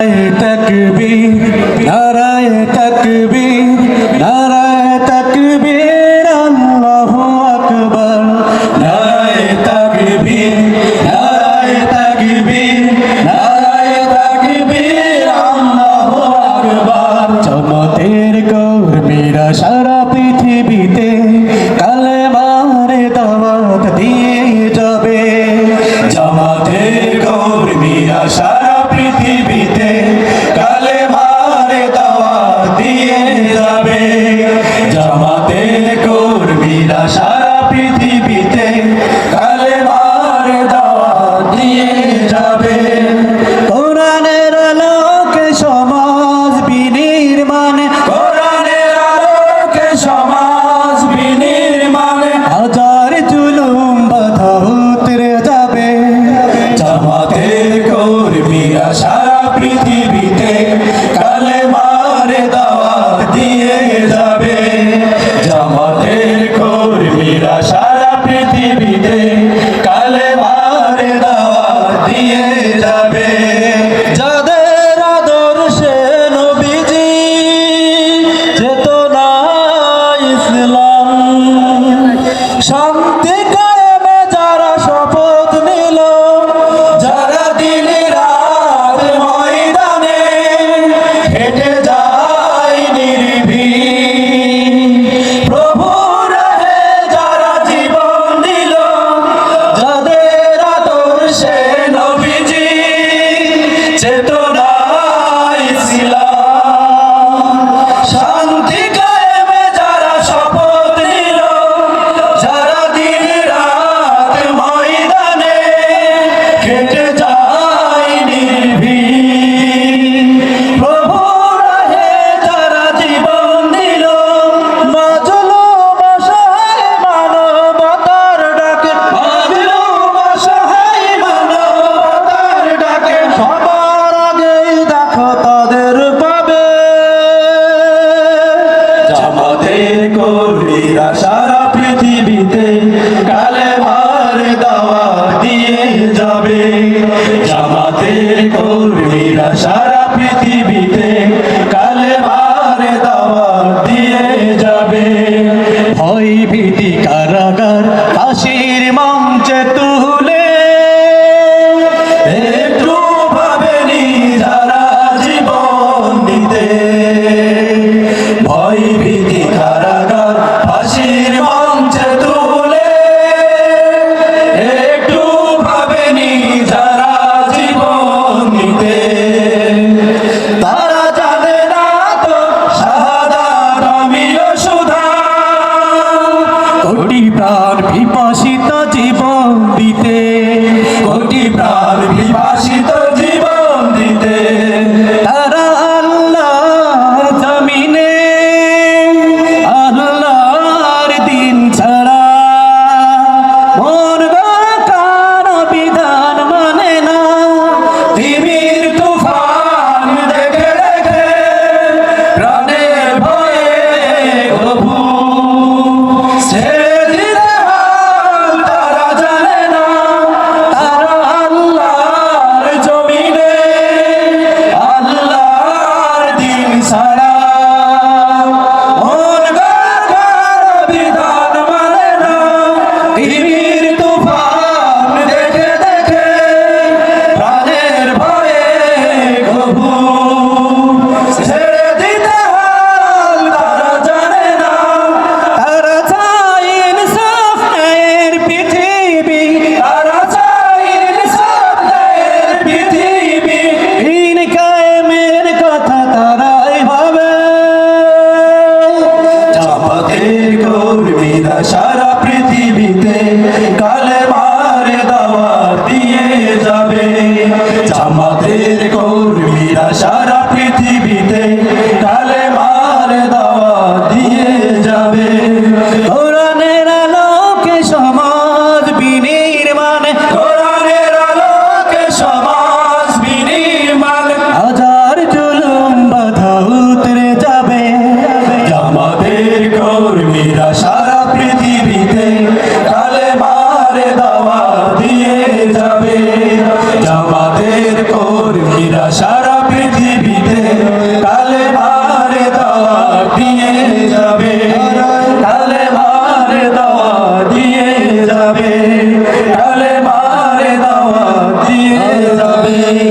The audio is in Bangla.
তকবীর নারায় তকবীর নারায় তকবীর, আল্লাহু আকবার। নারায় তকবীর নারায় তকবীর নারায় তকবীর আল্লাহু আকবার চমতের কর্মীরা সারা পৃথিবীতে পৃথিবীতে কালেমার দাও। সারা পৃথিবীতে কালেমার দাওয়াত দিয়ে যাবে। ভয় ভীতি কারাগার আশির মঞ্চে তুল নদীতে কোটি প্রাণ বিভাসিত আমাদের কর্মীরা সারা পৃথিবীতে কালে মারে দাওয়া দিয়ে যাবে। আমাদের পৃথিবীতে কালে ভারে দাওয়া দিয়ে যাবে কালে ভারে দাওয়া দিয়ে যাবে কালে ভারে দাওয়া দিয়ে যাবে